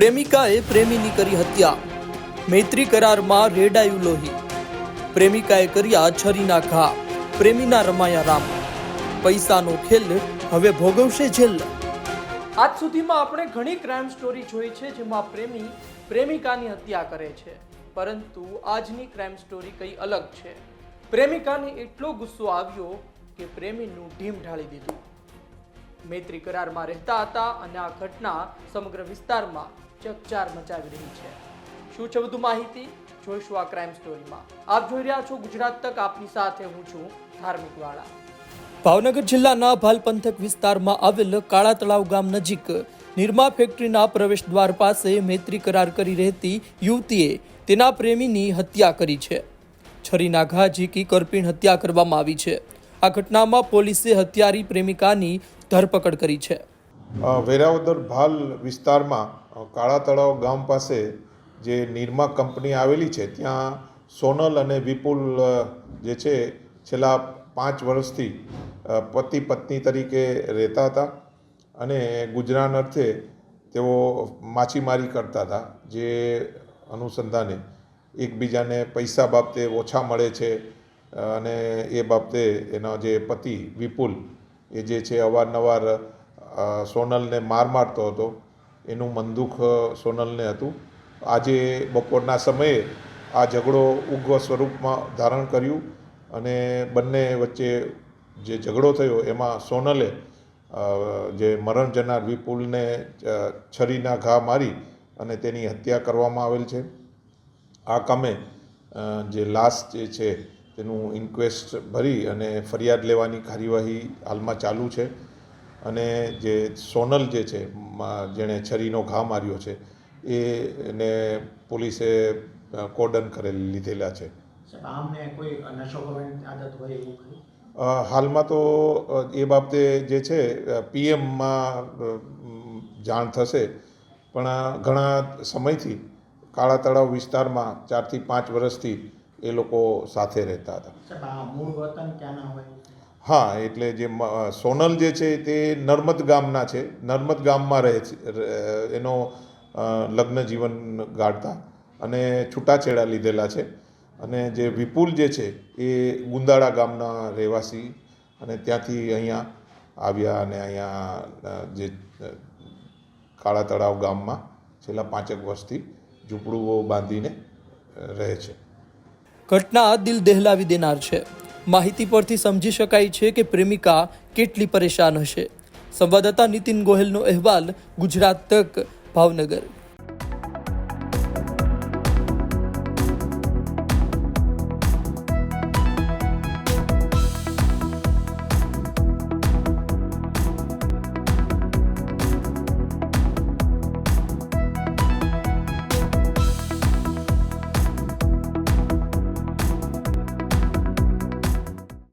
પ્રેમિકાએ પ્રેમીની કરી હત્યા. મૈત્રી કરારમાં રેડાયું લોહી. પ્રેમિકાએ કર્યા છરીના ઘા. પ્રેમીના રમાયા રામ. પૈસાનો ખેલ હવે ભોગવશે જેલ. આજ સુધીમાં આપણે ઘણી ક્રાઇમ સ્ટોરી જોઈ છે જેમાં પ્રેમી, પ્રેમિકાની હત્યા કરે છે. પરંતુ આજની ક્રાઇમ સ્ટોરી કઈ અલગ છે. પ્રેમિકાને એટલો ગુસ્સો આવ્યો કે પ્રેમીનું ઢીમ ઢાળી દીધું. મૈત્રી કરારમાં રહેતા હતા અને આ ઘટના સમગ્ર વિસ્તારમાં ચકચાર મચાવી રહી છે. શું છે વધુ માહિતી? જોઈશું આ ક્રાઇમ સ્ટોરીમાં આપ જોઈ રહ્યા છો ગુજરાત તક, આપની સાથે હું છું ધાર્મિક વાળા. ભાવનગર જિલ્લાના ભાલ પંથક વિસ્તારમાં આવેલ કાળા તળાવ ગામ નજીક નિરમા ફેક્ટરીના પ્રવેશ દ્વાર પાસે મૈત્રી કરાર કરી રહેતી યુવતીએ તેના પ્રેમીની હત્યા કરી છે. છરીના ઘા ઝીકી કરપીણ હત્યા કરવામાં આવી છે. આ ઘટનામાં પોલીસે હત્યારી પ્રેમિકાની ધરપકડ કરી છે. વેરાવદર ભાલ વિસ્તારમાં કાળા તળાવ ગામ પાસે જે નિરમા કંપની આવેલી છે, ત્યાં સોનલ અને વિપુલ જે છે, છેલ્લા પાંચ વર્ષથી પતિ પત્ની તરીકે રહેતા હતા અને ગુજરાન અર્થે તેઓ માછીમારી કરતા હતા, જે અનુસંધાને એકબીજાને પૈસા બાબતે ઓછા મળે છે, અને એ બાબતે એનો જે પતિ વિપુલ, એ જે છે, અવારનવાર સોનલને માર મારતો હતો. એનું મનદુખ સોનલને હતું. આજે બપોરના સમયે આ ઝઘડો ઉગ્ર સ્વરૂપમાં ધારણ કર્યું અને બંને વચ્ચે જે ઝઘડો થયો એમાં સોનલે જે મરણ જનાર વિપુલને છરીના ઘા મારી અને તેની હત્યા કરવામાં આવેલ છે. આ કામે જે લાશ જે છે તેનું ઇન્ક્વેસ્ટ ભરી અને ફરિયાદ લેવાની કાર્યવાહી હાલમાં ચાલુ છે. અને જે સોનલ જે છે જેણે છરીનો ઘા માર્યો છે એ એને પોલીસે કોડન કોર્ડન કરેલી લીધેલા છે. હાલમાં તો એ બાબતે જે છે પીએમમાં જાણ થશે પણ ઘણા સમયથી કાળા તળાવ વિસ્તારમાં ચારથી પાંચ વર્ષથી એ લોકો સાથે રહેતા હતા. મૂળ વતન ક્યાંના હોય? હા, એટલે જે સોનલ જે છે તે નર્મદ ગામના છે. નર્મદ ગામમાં રહે છે એનો લગ્ન જીવન ગાળતા અને છૂટાછેડા લીધેલા છે. અને જે વિપુલ જે છે એ ગુંદાળા ગામના રહેવાસી અને ત્યાંથી અહીંયા આવ્યા અને અહીંયા જે કાળા તળાવ ગામમાં છેલ્લા પાંચેક વર્ષથી ઝૂંપડુઓ બાંધીને રહે છે. ઘટના દિલ દહેલાવી દેનાર છે. માહિતી પરથી સમજી શકાય છે કે પ્રેમિકા કેટલી પરેશાન હશે. સંવાદદાતા નીતિન ગોહેલનો અહેવાલ ગુજરાત તક ભાવનગર.